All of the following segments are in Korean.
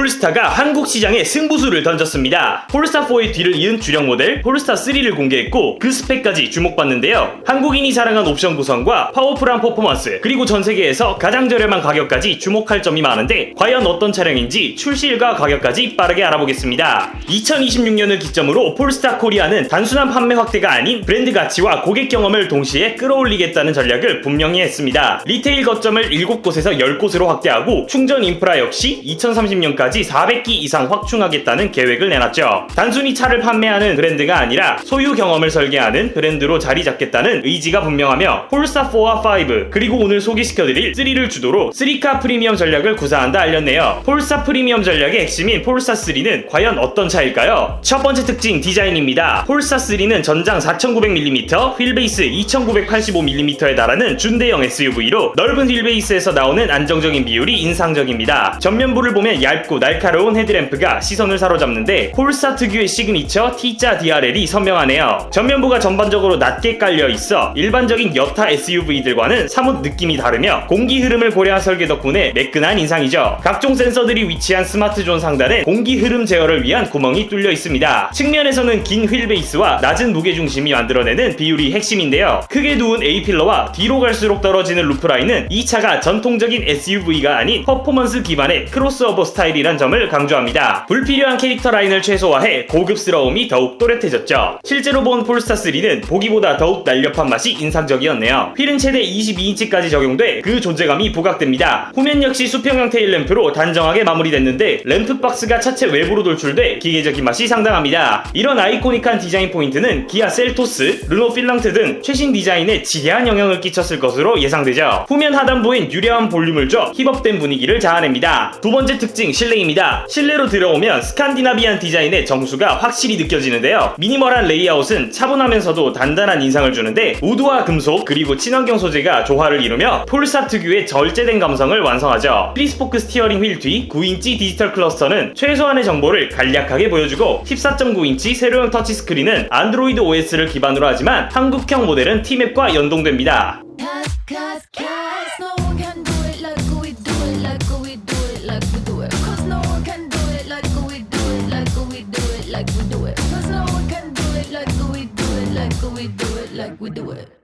폴스타가 한국 시장에 승부수를 던졌습니다. 폴스타4의 뒤를 이은 주력 모델 폴스타3를 공개했고 그 스펙까지 주목받는데요. 한국인이 사랑한 옵션 구성과 파워풀한 퍼포먼스 그리고 전 세계에서 가장 저렴한 가격까지 주목할 점이 많은데 과연 어떤 차량인지 출시일과 가격까지 빠르게 알아보겠습니다. 2026년을 기점으로 폴스타 코리아는 단순한 판매 확대가 아닌 브랜드 가치와 고객 경험을 동시에 끌어올리겠다는 전략을 분명히 했습니다. 리테일 거점을 7곳에서 10곳으로 확대하고 충전 인프라 역시 2030년까지 400기 이상 확충하겠다는 계획을 내놨죠. 단순히 차를 판매하는 브랜드가 아니라 소유 경험을 설계하는 브랜드로 자리 잡겠다는 의지가 분명하며 폴스타 4와 5 그리고 오늘 소개시켜드릴 3를 주도로 3카 프리미엄 전략을 구사한다 알렸네요. 폴스타 프리미엄 전략의 핵심인 폴스타 3는 과연 어떤 차일까요? 첫 번째 특징 디자인입니다. 폴스타 3는 전장 4900mm, 휠베이스 2985mm에 달하는 준대형 SUV로 넓은 휠베이스에서 나오는 안정적인 비율이 인상적입니다. 전면부를 보면 얇고 날카로운 헤드램프가 시선을 사로잡는데 폴스타 특유의 시그니처 T자 DRL이 선명하네요. 전면부가 전반적으로 낮게 깔려 있어 일반적인 여타 SUV들과는 사뭇 느낌이 다르며 공기 흐름을 고려한 설계 덕분에 매끈한 인상이죠. 각종 센서들이 위치한 스마트존 상단에 공기 흐름 제어를 위한 구멍이 뚫려 있습니다. 측면에서는 긴 휠베이스와 낮은 무게 중심이 만들어내는 비율이 핵심인데요. 크게 누운 A필러와 뒤로 갈수록 떨어지는 루프라인은 이 차가 전통적인 SUV가 아닌 퍼포먼스 기반의 크로스오버 스타일이 란 점을 강조합니다. 불필요한 캐릭터 라인을 최소화해 고급스러움이 더욱 또렷해졌죠. 실제로 본 폴스타 3는 보기보다 더욱 날렵한 맛이 인상적이었네요. 휠은 최대 22인치까지 적용돼 그 존재감이 부각됩니다. 후면 역시 수평형 테일 램프로 단정하게 마무리됐는데 램프 박스가 차체 외부로 돌출돼 기계적인 맛이 상당합니다. 이런 아이코닉한 디자인 포인트는 기아 셀토스, 르노 필랑트 등 최신 디자인에 지대한 영향을 끼쳤을 것으로 예상되죠. 후면 하단부엔 유려한 볼륨을 줘 힙업된 분위기를 자아냅니다. 두 번째 특징 실내 입니다. 실내로 들어오면 스칸디나비안 디자인의 정수가 확실히 느껴지는데요. 미니멀한 레이아웃은 차분하면서도 단단한 인상을 주는데 우드와 금속 그리고 친환경 소재가 조화를 이루며 폴사 특유의 절제된 감성을 완성하죠. 프리스포크 스티어링 휠 뒤 9인치 디지털 클러스터는 최소한의 정보를 간략하게 보여주고 14.9인치 세로형 터치스크린은 안드로이드 OS를 기반으로 하지만 한국형 모델은 T맵과 연동됩니다. Like oh, we do it, like we do it.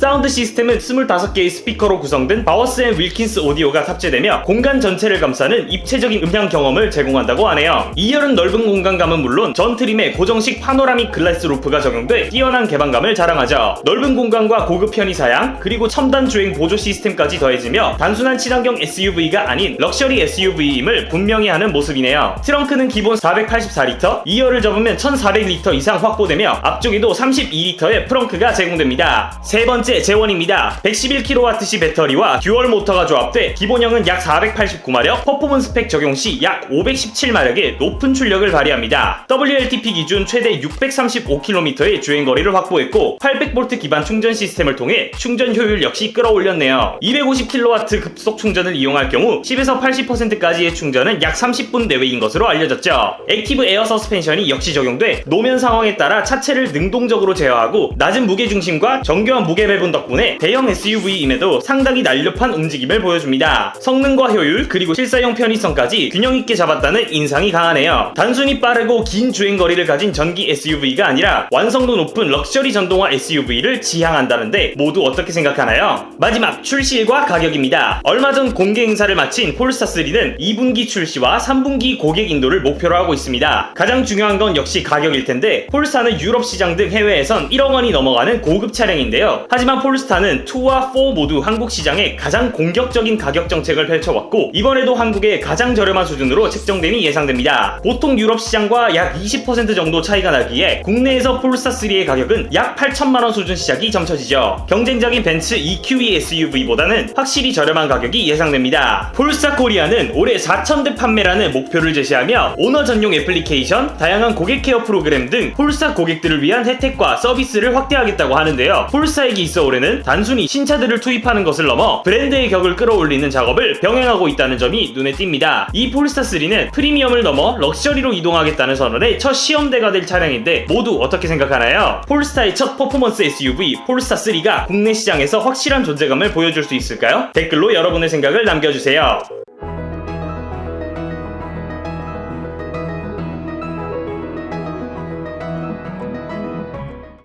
사운드 시스템은 25개의 스피커로 구성된 바워스 앤 윌킨스 오디오가 탑재되며 공간 전체를 감싸는 입체적인 음향 경험을 제공한다고 하네요. 2열은 넓은 공간감은 물론 전 트림에 고정식 파노라믹 글라스 루프가 적용돼 뛰어난 개방감을 자랑하죠. 넓은 공간과 고급 편의 사양 그리고 첨단 주행 보조 시스템까지 더해지며 단순한 친환경 SUV가 아닌 럭셔리 SUV임을 분명히 하는 모습이네요. 트렁크는 기본 484리터, 2열을 접으면 1400리터 이상 확보되며 앞쪽에도 32리터의 프렁크가 제공됩니다. 세 번째 제원입니다. 111kWh 배터리와 듀얼 모터가 조합돼 기본형은 약 489마력, 퍼포먼스 팩 적용 시 약 517마력의 높은 출력을 발휘합니다. WLTP 기준 최대 635km의 주행거리를 확보했고 800V 기반 충전 시스템을 통해 충전 효율 역시 끌어올렸네요. 250kW 급속 충전을 이용할 경우 10에서 80%까지의 충전은 약 30분 내외인 것으로 알려졌죠. 액티브 에어 서스펜션이 역시 적용돼 노면 상황에 따라 차체를 능동적으로 제어하고 낮은 무게 중심과 정교한 무게 배분 덕분에 대형 SUV임에도 상당히 날렵한 움직임을 보여줍니다. 성능과 효율 그리고 실사용 편의성까지 균형 있게 잡았다는 인상이 강하네요. 단순히 빠르고 긴 주행 거리를 가진 전기 SUV가 아니라 완성도 높은 럭셔리 전동화 SUV를 지향한다는데 모두 어떻게 생각하나요? 마지막 출시일과 가격입니다. 얼마 전 공개 행사를 마친 폴스타 3는 2분기 출시와 3분기 고객 인도를 목표로 하고 있습니다. 가장 중요한 건 역시 가격일 텐데 폴스타는 유럽 시장 등 해외에선 1억 원이 넘어가는 고급 차량인데요. 하지만 폴스타는 2와 4 모두 한국 시장에 가장 공격적인 가격 정책을 펼쳐왔고 이번에도 한국의 가장 저렴한 수준으로 책정됨이 예상됩니다. 보통 유럽 시장과 약 20% 정도 차이가 나기에 국내에서 폴스타 3의 가격은 약 8천만 원 수준 시작이 점쳐지죠. 경쟁적인 벤츠 EQE SUV보다는 확실히 저렴한 가격이 예상됩니다. 폴스타 코리아는 올해 4,000대 판매라는 목표를 제시하며 오너 전용 애플리케이션, 다양한 고객 케어 프로그램 등 폴스타 고객들을 위한 혜택과 서비스를 확대하겠다고 하는데요. 폴스타에게 있어 올해는 단순히 신차들을 투입하는 것을 넘어 브랜드의 격을 끌어올리는 작업을 병행하고 있다는 점이 눈에 띕니다. 이 폴스타 3는 프리미엄을 넘어 럭셔리로 이동하겠다는 선언의 첫 시험대가 될 차량인데 모두 어떻게 생각하나요? 폴스타의 첫 퍼포먼스 SUV 폴스타 3가 국내 시장에서 확실한 존재감을 보여줄 수 있을까요? 댓글로 여러분의 생각을 남겨주세요.